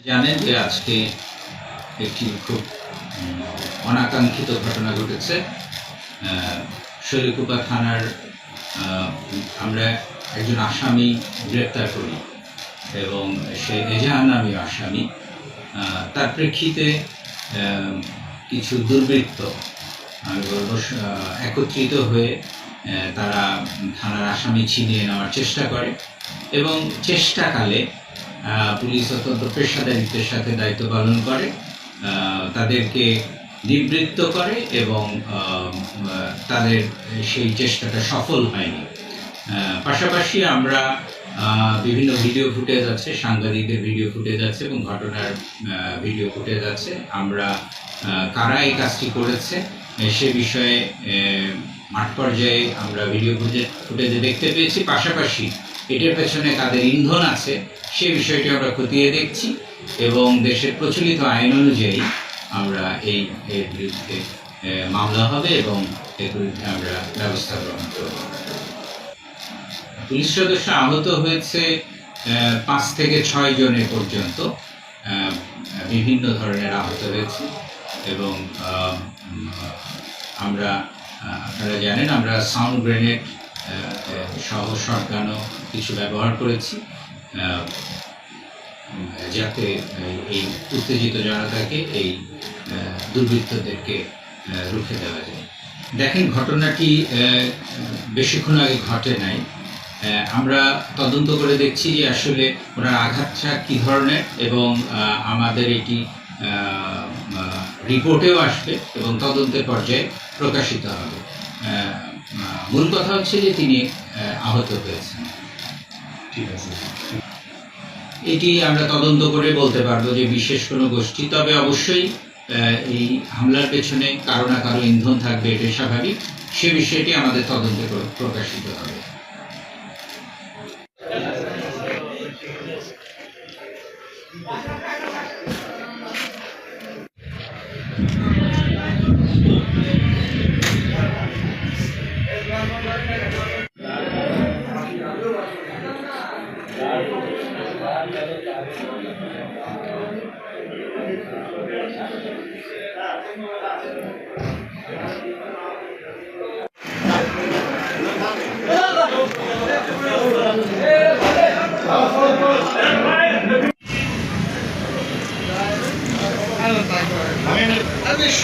জানেন যে আজকে একটি খুব অনাকাঙ্ক্ষিত ঘটনা ঘটেছে। শৈলকুপা থানার আমরা একজন আসামি গ্রেপ্তার করি এবং সে এজাহার নামী আসামি। তার প্রেক্ষিতে কিছু দুর্বৃত্ত, আমি বলব একত্রিত হয়ে তারা থানার আসামি ছিনিয়ে নেওয়ার চেষ্টা করে এবং চেষ্টাকালে পুলিশ অত্যন্ত পেশাদারিত্বের সাথে দায়িত্ব পালন করে তাদেরকে নিবৃত্ত করে এবং তাদের সেই চেষ্টাটা সফল হয়নি। পাশাপাশি আমরা বিভিন্ন ভিডিও ফুটেজ আছে, সাংবাদিকদের ভিডিও ফুটেজ আছে এবং ঘটনার ভিডিও ফুটেজ আছে। আমরা কারা এই কাজটি করেছে সে বিষয়ে মাঠ পর্যায়ে আমরা ভিডিও ফুটেজ, ফুটেজে দেখতে পেয়েছি। পাশাপাশি এটার পেছনে কাদের ইন্ধন আছে সে বিষয়টি আমরা খতিয়ে দেখছি এবং দেশের প্রচলিত আইন অনুযায়ী আমরা এই এর বিরুদ্ধে মামলা হবে এবং এর বিরুদ্ধে আমরা ব্যবস্থা গ্রহণ করব। পুলিশ সদস্য আহত হয়েছে পাঁচ থেকে ছয় জনের পর্যন্ত বিভিন্ন ধরনের আহত হয়েছে এবং আমরা আপনারা জানেন আমরা সাউন্ড গ্রেনেড সহ শটগানও কিছু ব্যবহার করেছি। যাতে এই- উত্তেজিত জনতাকে এই দুর্বৃত্তদেরকে রুখে দেওয়া যায়। দেখেন, ঘটনাটি বেশিক্ষণ আগে ঘটে নাই। আমরা তদন্ত করে দেখছি যে আসলে ওনার আঘাতটা কী ধরনের এবং আমাদের এটি রিপোর্টেও আসবে এবং তদন্তের পর্যায়ে প্রকাশিত হবে। মূল কথা হচ্ছে যে তিনি আহত হয়েছেন। এটি আমরা তদন্ত করে বলতে পারব যে বিশেষ কোনো গোষ্ঠী, তবে অবশ্যই এই হামলার পেছনে কারও না কারও ইন্ধন থাকবে, এটাই স্বাভাবিক সে বিষয়টি আমাদের তদন্তে প্রকাশিত হবে Thank you. বাংলাদেশ